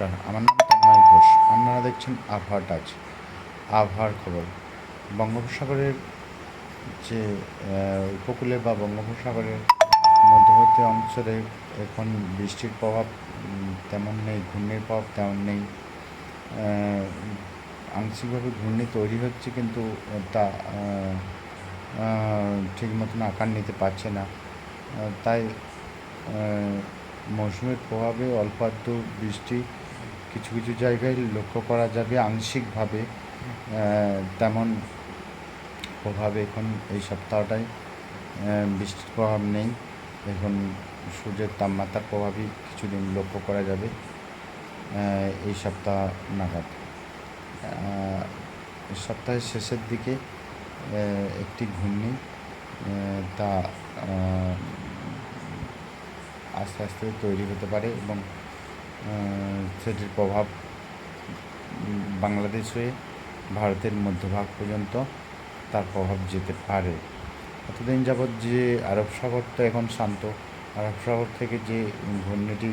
নমস্কার আমার নাম তন্ময় ঘোষ। আপনারা দেখছেন আবহাওয়া টাচ আবহাওয়ার খবর। বঙ্গোপসাগরের যে উপকূলে বা বঙ্গোপসাগরের মধ্যবর্তী অঞ্চলে এখন বৃষ্টির প্রভাব তেমন নেই, ঘূর্ণির প্রভাব তেমন নেই। আংশিকভাবে ঘূর্ণি তৈরি হচ্ছে কিন্তু তা ঠিক মতন আকার নিতে পারছে না। তাই মৌসুমের প্রভাবে অল্প আধটু বৃষ্টি কিছু কিছু জায়গায় লক্ষ্য করা যাবে আংশিকভাবে তেমন প্রভাব এখন এই সপ্তাহটায় বৃষ্টির প্রভাব নেই। এখন সূর্যের তাপমাত্রার প্রভাবই কিছুদিন লক্ষ্য করা যাবে এই সপ্তাহ নাগাদ। সপ্তাহের শেষের দিকে একটি ঘূর্ণি তা আস্তে আস্তে তৈরি হতে পারে এবং সেটির প্রভাব বাংলাদেশ হয়ে ভারতের মধ্যভাগ পর্যন্ত তার প্রভাব যেতে পারে। এতদিন যাবৎ যে আরব সাগর তো এখন শান্ত, আরব সাগর থেকে যে ঘূর্ণিটি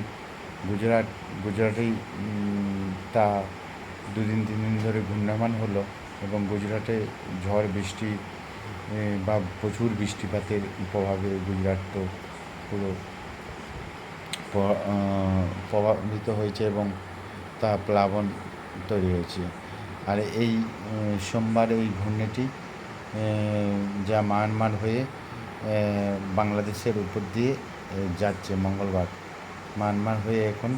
গুজরাট গুজরাটেই তা দুদিন তিন দিন ধরে ঘূর্ণায়মান হলো এবং গুজরাটে ঝড় বৃষ্টি বা প্রচুর বৃষ্টিপাতের প্রভাবে গুজরাট তো পুরো প্রভাবিত হয়েছে এবং তা প্লাবন তৈরি হয়েছে। আর এই সোমবার এই ঘূর্ণিটি যা মায়ানমার হয়ে বাংলাদেশের উপর দিয়ে যাচ্ছে মঙ্গলবার। মায়ানমার হয়ে এখন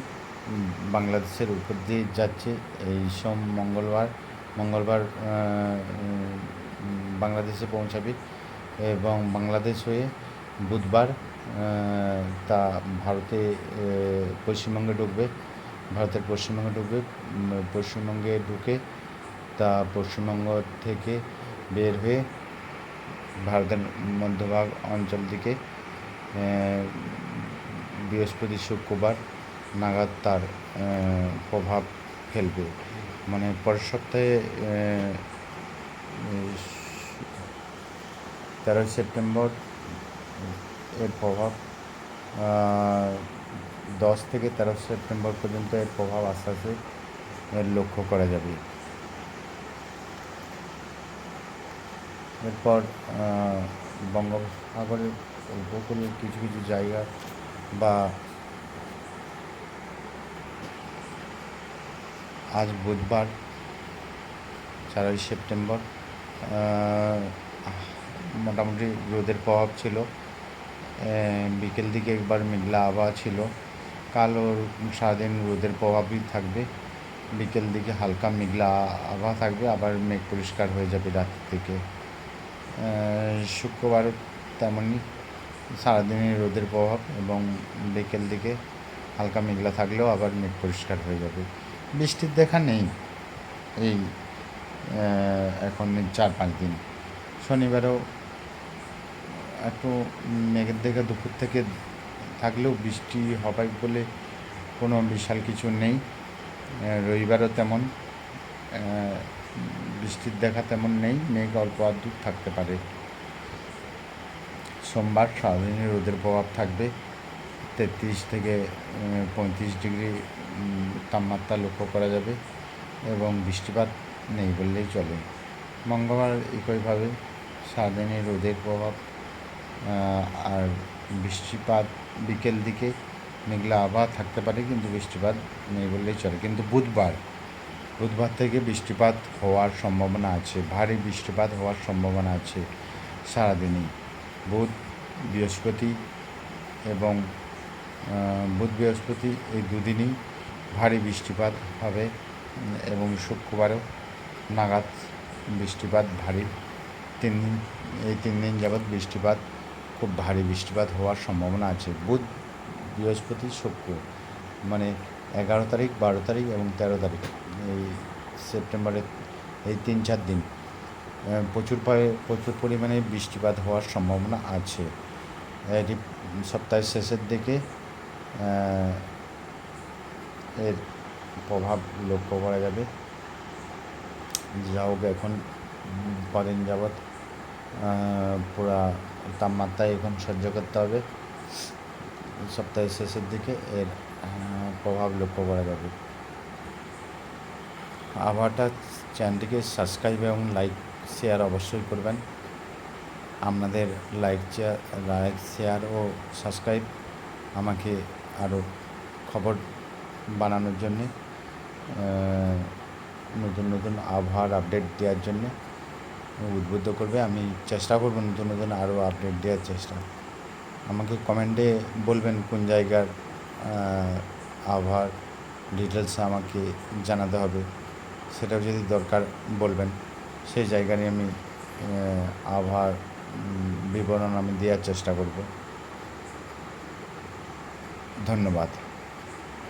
বাংলাদেশের উপর দিয়ে যাচ্ছে এই সোম মঙ্গলবার। মঙ্গলবার বাংলাদেশে পৌঁছাবে এবং বাংলাদেশ হয়ে বুধবার তা ভারতে পশ্চিমবঙ্গে ঢুকবে, ভারতের পশ্চিমবঙ্গে ঢুকবে পশ্চিমবঙ্গে ঢুকে তা পশ্চিমবঙ্গ থেকে বের হয়ে ভারতের মধ্যভাগ অঞ্চল দিকে বৃহস্পতি, শুক্রবার নাগাদ তার প্রভাব ফেলবে। মানে পরের সপ্তাহে তেরোই সেপ্টেম্বর এর প্রভাব দশ থেকে তেরো সেপ্টেম্বর পর্যন্ত এর প্রভাব আস্তে আস্তে লক্ষ্য করা যাবে। এরপর বঙ্গোপসাগরের উপকূলের কিছু কিছু জায়গা বা আজ বুধবার, চারই সেপ্টেম্বর মোটামুটি রোদের প্রভাব ছিল। বিকেল দিকে একবার মেঘলা আবহাওয়া ছিল। কাল ওর সারাদিন রোদের প্রভাবই থাকবে। বিকেল দিকে হালকা মেঘলা আবহাওয়া থাকবে, আবার মেঘ পরিষ্কার হয়ে যাবে রাত থেকে। শুক্রবার তেমনই সারাদিনই রোদের প্রভাব এবং বিকেল দিকে হালকা মেঘলা থাকলেও আবার মেঘ পরিষ্কার হয়ে যাবে। বৃষ্টির দেখা নেই। এই এখন চার পাঁচ দিন। শনিবারও একটু মেঘের দেখা দুপুর থেকে থাকলেও বৃষ্টি হবে বলে কোনো বিশাল কিছু নেই। রবিবারও তেমন বৃষ্টির দেখা তেমন নেই, মেঘ অল্প আধটু থাকতে পারে। সোমবার সারাদিনই রোদের প্রভাব থাকবে। তেত্রিশ থেকে পঁয়ত্রিশ ডিগ্রি তাপমাত্রা লক্ষ্য করা যাবে এবং বৃষ্টিপাত নেই বললেই চলে। মঙ্গলবার একইভাবে সারাদিনই রোদের প্রভাব আর বৃষ্টিপাত বিকেল দিকে মেঘলা আবহাওয়া থাকতে পারে, কিন্তু বৃষ্টিপাত নেই বললেই চলে। কিন্তু বুধবার বুধবার থেকে বৃষ্টিপাত হওয়ার সম্ভাবনা আছে, ভারী বৃষ্টিপাত হওয়ার সম্ভাবনা আছে সারাদিনই। বুধ বৃহস্পতি এবং বুধ বৃহস্পতি এই দুদিনই ভারী বৃষ্টিপাত হবে এবং শুক্রবারেও নাগাদ বৃষ্টিপাত ভারী। তিন দিন, এই তিন দিন যাবৎ বৃষ্টিপাত খুব ভারী বৃষ্টিপাত হওয়ার সম্ভাবনা আছে। বুধ বৃহস্পতি শুক্র মানে এগারো তারিখ বারো তারিখ এবং তেরো তারিখ এই সেপ্টেম্বরের এই তিন চার দিন। প্রচুর পরি- প্রচুর পরিমাণে বৃষ্টিপাত হওয়ার সম্ভাবনা আছে। এটি সপ্তাহের শেষের দিকে এর প্রভাব লক্ষ্য করা যাবে। যা হোক এখন কদিন আহ, পুরা তাপমাত্রায় এখন সহ্য করতে হবে। সপ্তাহের শেষের দিকে এর প্রভাব লক্ষ্য করা যাবে। আবহাওয়াটা চ্যানেলটিকে সাবস্ক্রাইব এবং লাইক, শেয়ার অবশ্যই করবেন। আপনাদের লাইক চেয়ার লাইক, শেয়ার ও সাবস্ক্রাইব আমাকে আরও খবর বানানোর জন্যে নতুন নতুন আবহাওয়ার আপডেট দেওয়ার জন্যে উদ্বুদ্ধ করবে। আমি চেষ্টা করব নতুন নতুন আরও আপডেট দেওয়ার চেষ্টা। আমাকে কমেন্টে বলবেন কোন জায়গার আবহাওয়ার ডিটেলস আমাকে জানাতে হবে। সেটাও যদি দরকার বলবেন। সেই জায়গায় আমি আহ, আবহাওয়ার বিবরণ আমি দেওয়ার চেষ্টা করব। ধন্যবাদ।